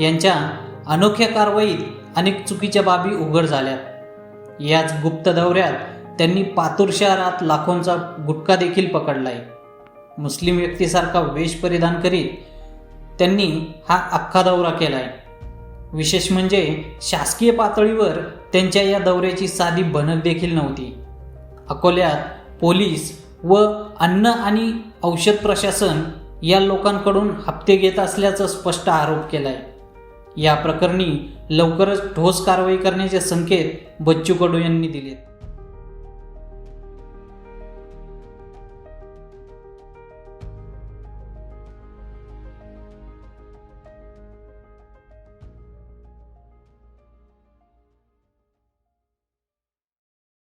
यांच्या अनोख्या कारवाईत अनेक चुकीच्या बाबी उघड झाल्यात याच गुप्त दौऱ्यात त्यांनी पातूर शहरात लाखोंचा गुटखा देखील पकडलाय. मुस्लिम व्यक्तीसारखा वेश परिधान करीत त्यांनी हा अख्खा दौरा केलाय. विशेष म्हणजे शासकीय पातळीवर त्यांच्या या दौऱ्याची साधी भनक देखील नव्हती. अकोल्यात पोलीस व अन्न आणि औषध प्रशासन या लोकांकडून हप्ते घेत असल्याचा स्पष्ट आरोप केलाय. या प्रकरणी लवकरच ठोस कारवाई करण्याचे संकेत बच्चू कडू यांनी दिलेत.